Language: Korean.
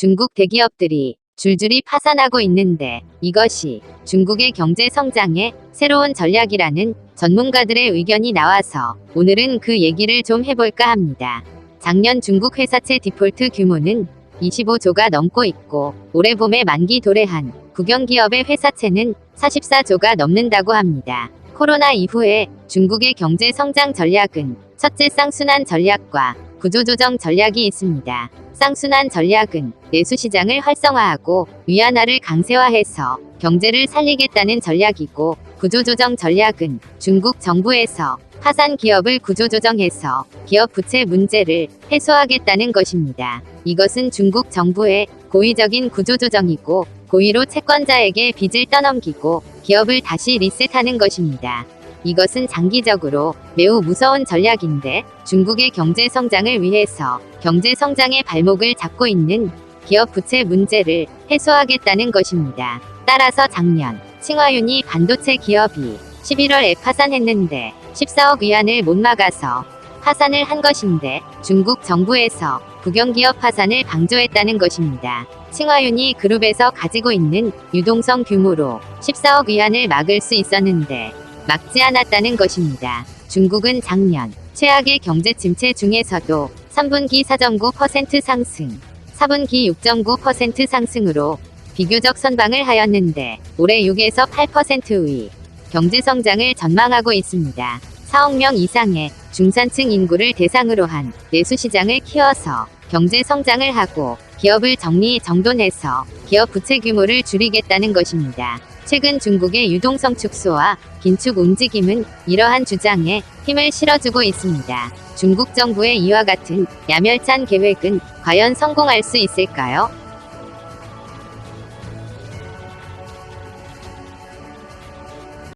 중국 대기업들이 줄줄이 파산하고 있는데 이것이 중국의 경제 성장의 새로운 전략이라는 전문가들의 의견이 나와서 오늘은 그 얘기를 좀 해볼까 합니다. 작년 중국 회사채 디폴트 규모는 25조가 넘고 있고 올해 봄에 만기 도래한 국영기업의 회사채는 44조가 넘는다고 합니다. 코로나 이후에 중국의 경제 성장 전략은 첫째 쌍순환 전략과 구조조정 전략이 있습니다. 쌍순환 전략은 내수시장을 활성화하고 위안화를 강세화해서 경제를 살리겠다는 전략이고 구조조정 전략은 중국 정부에서 파산 기업을 구조조정해서 기업 부채 문제를 해소하겠다는 것입니다. 이것은 중국 정부의 고의적인 구조조정이고 고의로 채권자에게 빚을 떠넘기고 기업을 다시 리셋하는 것입니다. 이것은 장기적으로 매우 무서운 전략인데 중국의 경제 성장을 위해서 경제 성장의 발목을 잡고 있는 기업 부채 문제를 해소하겠다는 것입니다. 따라서 작년 칭화윤이 반도체 기업이 11월에 파산했는데 14억 위안을 못 막아서 파산을 한 것인데 중국 정부에서 국영기업 파산을 방조했다는 것입니다. 칭화윤이 그룹에서 가지고 있는 유동성 규모로 14억 위안을 막을 수 있었는데 막지 않았다는 것입니다. 중국은 작년 최악의 경제 침체 중에서도 3분기 4.9% 상승, 4분기 6.9% 상승으로 비교적 선방을 하였는데 올해 6에서 8%의 경제 성장을 전망하고 있습니다. 4억 명 이상의 중산층 인구를 대상으로 한 내수 시장을 키워서 경제 성장을 하고 기업을 정리 정돈해서 기업 부채 규모를 줄이겠다는 것입니다. 최근 중국의 유동성 축소와 긴축 움직임은 이러한 주장에 힘을 실어주고 있습니다. 중국 정부의 이와 같은 야멸찬 계획은 과연 성공할 수 있을까요?